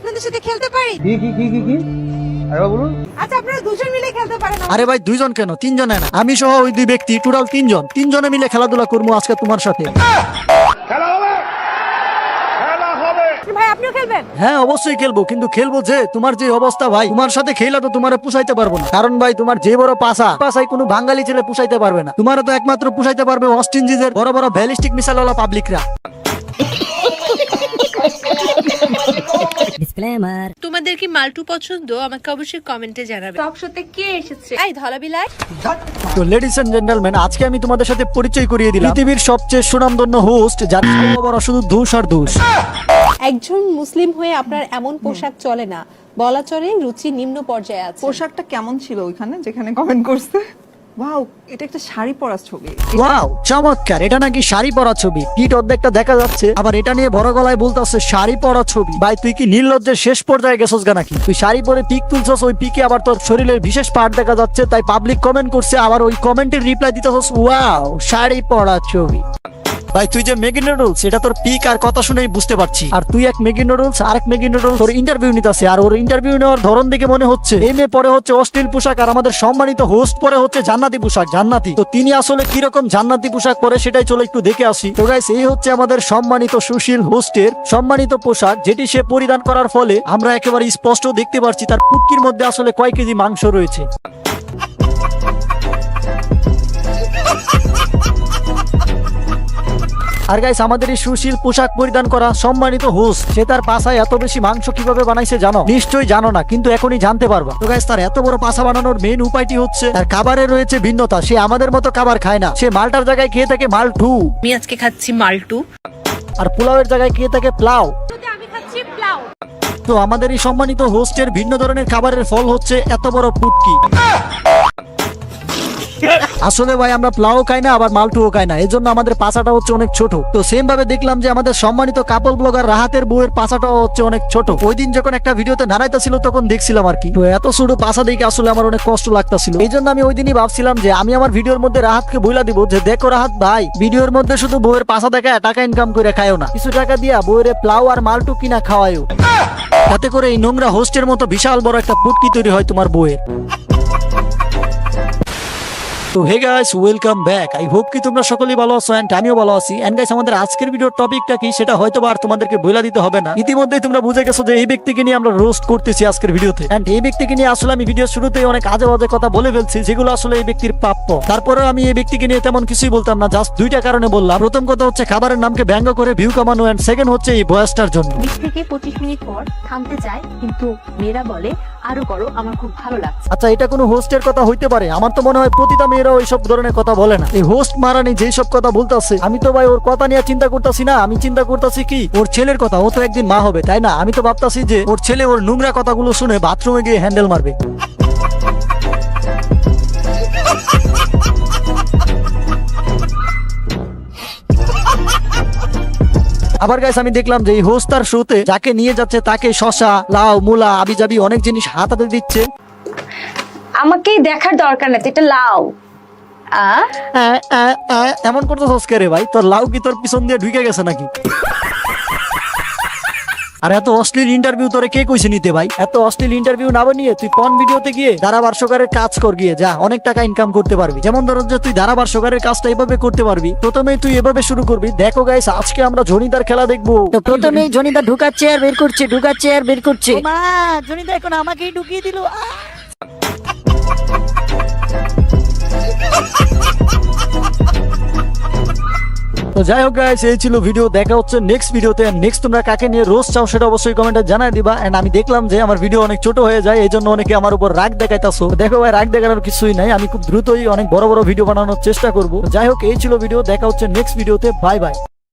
আপনাদের সাথে খেলতে পারি? কি কি কি কি কি? আরে বলুন। আচ্ছা আপনারা দুজন মিলে খেলতে পারেন আরে ভাই দুইজন কেন? তিনজনে না। আমি সহ ওই দুই ব্যক্তি টোটাল তিনজন। তিনজনে মিলে খেলাধুলা করব আজকে তোমার সাথে। ভাই আপনিও খেলবেন? হ্যাঁ অবশ্যই খেলব কিন্তু খেলব যে তোমার যে অবস্থা ভাই তোমার সাথে খেলা তো তোমার পুষাইতে পারব না। কারণ ভাই তোমার যে বড় পাশা পাশাই কোনো বাঙালি ছেলে পুষাইতে পারবে না। তোমার তো একমাত্র পুষাইতে পারবে অস্টিন জিজের বড় বড় ব্যালিস্টিক মিসাইল পাবলিকরা। তোমাদের কি মাল্টু পছন্দ? আমাকে অবশ্যই কমেন্টে জানাবে। টক শোতে কে এসেছে? এই ধলা বিলাই। তো লেডিস এন্ড জেন্টলম্যান আজকে আমি তোমাদের সাথে পরিচয় করিয়ে দিলাম। পৃথিবীর সবচেয়ে সুনামধন্য হোস্ট যার বড় শুধু ধূস আর ধূস। একজন মুসলিম হয়ে আপনার এমন পোশাক চলে না। বলা চলে রুচি নিম্ন পর্যায়ে আছে। পোশাকটা কেমন ছিল ওইখানে যেখানে কমেন্ট করছে? ওয়াও এটা একটা শাড়ি পরা ছবি। ওয়াও চমৎকার, এটা নাকি শাড়ি পরা ছবি। পিঠ অর্ধেকটা দেখা যাচ্ছে, আবার এটা নিয়ে বড় গলায় বলতেছে শাড়ি পরা ছবি। ভাই, তুই কি নির্লজ্জের শেষ পর্যায়ে গেছস গা নাকি? তুই শাড়ি পরে পিক তুলছস, ওই পিকে আবার তোর শরীরের বিশেষ পার্ট দেখা যাচ্ছে, তাই পাবলিক কমেন্ট করছে, আবার ওই কমেন্টের রিপ্লাই দিতেছস ওয়াও শাড়ি পরা ছবি। ভাই, তুই যে মেগি নুডলস এটা তোর পিক আর কথা শুনেই বুঝতে পারছি। আর তুই এক মেগি নুডলস আর এক মেগি নুডলস তোর ইন্টারভিউ নিতেছে। আর ওর ইন্টারভিউ নেওয়ার ধরন দেখে মনে হচ্ছে এই মেয়ে পরে হচ্ছে অশ্লীল পোশাক আর আমাদের সম্মানিত হোস্ট পরে হচ্ছে জান্নাতি পোশাক, জান্নাতি। তো তিনি আসলে কীরকম জান্নাতি পোশাক পরে সেটাই চলে একটু দেখে আসি। তো গাইস এই হচ্ছে আমাদের সম্মানিত সুশীল হোস্টের সম্মানিত পোশাক, যেটি সে পরিধান করার ফলে আমরা একেবারে স্পষ্ট দেখতে পারছি, তার পুটকির মধ্যে আসলে কয় কেজি মাংস রয়েছে। আর গাইস আমাদের এই সুশীল পোশাক পরিধান করা সম্মানিত হোস্ট সে তার পাশায় এত বেশি মাংস কীভাবে বানাইছে জানো? নিশ্চয়ই জানো না কিন্তু এখনই জানতে পারবা। তো গাইস তার এত বড় পাশা বানানোর মেন উপায়টি হচ্ছে তার খাবারে রয়েছে ভিন্নতা। সে আমাদের মতো খাবার খায় না। সে মালটার জায়গায় খেয়ে থাকে মালটু আমি আজকে খাচ্ছি মাল্টু আর পোলাওয়ের জায়গায় খেয়ে থাকে প্লাও। আমি খাচ্ছি প্লাউ তো আমাদের এই সম্মানিত হোস্টের ভিন্ন ধরনের খাবারের ফল হচ্ছে এত বড় পুটকি। আসলে ভাই, আমরা প্লাও খাই না, আবার মালটুও খাই না। এজন্য আমাদের পাছাটা হচ্ছে অনেক ছোট। তো সেম ভাবে দেখলাম যে আমাদের সম্মানিত কাপল ব্লগার রাহাতের বউয়ের পাছাটাও হচ্ছে অনেক ছোট। ওই দিন যখন একটা ভিডিওতে নাড়াইতেছিল তখন দেখছিলাম আর কি। তো এত ছোট পাছা দেখে আসলে আমার অনেক কষ্ট লাগতাছিল। এই জন্য আমি ওই দিনই ভাবছিলাম যে আমি আমার ভিডিওর মধ্যে রাহাতকে বইলা দিব যে, দেখো রাহাত ভাই, ভিডিওর মধ্যে শুধু বউয়ের পাছা দেখা টাকা ইনকাম করে খায়ও না। কিছু টাকা দিয়া বউয়ের প্লাও আর মালটু কিনা খাওয়ায়ও। তাতে করে এই নোংরা হোস্টের মতো বিশাল বড় একটা পুটকি তৈরি হয় তোমার বউয়ের। তো hey guys welcome back I hope কি তোমরা সকলেই ভালো আছো এন্ড আমিও ভালো আছি। এন্ড গাইস আমাদের আজকের ভিডিওর টপিকটা কি? সেটা হয়তো আর তোমাদেরকে বলে দিতে হবে না। ইতিমধ্যেই তোমরা বুঝে গেছো যে এই ব্যক্তিকে নিয়ে আমরা রোস্ট করতেছি আজকের ভিডিওতে এন্ড এই ব্যক্তিকে নিয়ে আসলে আমি ভিডিও শুরুতেই অনেক আজে বাজে কথা বলে ফেলছি যেগুলো আসলে এই ব্যক্তির প্রাপ্য। তারপরেও আমি এই ব্যক্তিকে নিয়ে তেমন কিছুই বলতাম না জাস্ট দুইটা কারণে বললাম। প্রথম কথা হচ্ছে খাবারের নামকে ব্যঙ্গ করে ভিউ কামানো এন্ড সেকেন্ড হচ্ছে এই বয়সটার জন্য। বিশ থেকে পঁচিশ মিনিট পর থামতে চায় কিন্তু মেয়েরা বলে আরও করো আমার খুব ভালো লাগছে। আচ্ছা এটা কোনো হোস্টের কথা হইতে পারে? আমার তো মনে হয় প্রতিটা মেয়েরা ওইসব ধরনের কথা বলে না। এই হোস্ট মারানি যেই সব কথা বলতেছে আমি তো ভাই ওর কথা নিয়ে চিন্তা করতেছি না। আমি চিন্তা করতেছি কি ওর ছেলের কথা ও তো একদিন মা হবে তাই না? আমি তো ভাবতাছি যে ওর ছেলে ওর নোংরা কথাগুলো শুনে বাথরুমে গিয়ে হ্যান্ডেল মারবে। আবার গাইস আমি দেখলাম যে এই হোস্ট তার শোতে যাকে নিয়ে যাচ্ছে তাকে শশা লাউ মুলা আবিজাবি অনেক জিনিস হাতাতে দিচ্ছে। আমাকেই দেখার দরকার নেই এটা আ, এমন করতে সস্কে রে ভাই? তোর লাউ কি তোর পিছন দিয়ে ঢুকে গেছে নাকি? আর এত অশ্লীল ইন্টারভিউ তোরে কে কইছে নিতে ভাই? এত অশ্লীল ইন্টারভিউ না বানিয়ে তুই পন ভিডিওতে গিয়ে ধারাভাষ্যকারের কাজ কর গিয়ে যা অনেক টাকা ইনকাম করতে পারবি। যেমন ধরো যে তুই ধারাভাষ্যকারের কাজটা এভাবে করতে পারবি প্রথমেই তুই এভাবে শুরু করবি। দেখো গাইস আজকে আমরা জনিদার খেলা দেখব। তো প্রথমেই জনিদা ঢুকাচ্ছে আর বের করছে ঢুকাচ্ছে আর বের করছে। মা জনিদা এখন আমাকেই ঢুকিয়ে দিল। তো যাই হোক গাইস এই ছিল ভিডিও দেখা হচ্ছে নেক্সট ভিডিওতে নেক্সট তোমরা কাকে নিয়ে রোজ চাও সেটা অবশ্যই কমেন্টে জানাই দিবা। এন্ড আমি দেখলাম যে আমার ভিডিও অনেক ছোট হয়ে যায় এই জন্য অনেকে আমার উপর রাগ দেখাইতাছো। দেখো ভাই, রাগ দেখানোর কিছুই নাই। আমি খুব দ্রুতই অনেক বড় বড় ভিডিও বানানোর চেষ্টা করব। যাই হোক, এই ছিল ভিডিও দেখা হচ্ছে নেক্সট ভিডিওতে বাই বাই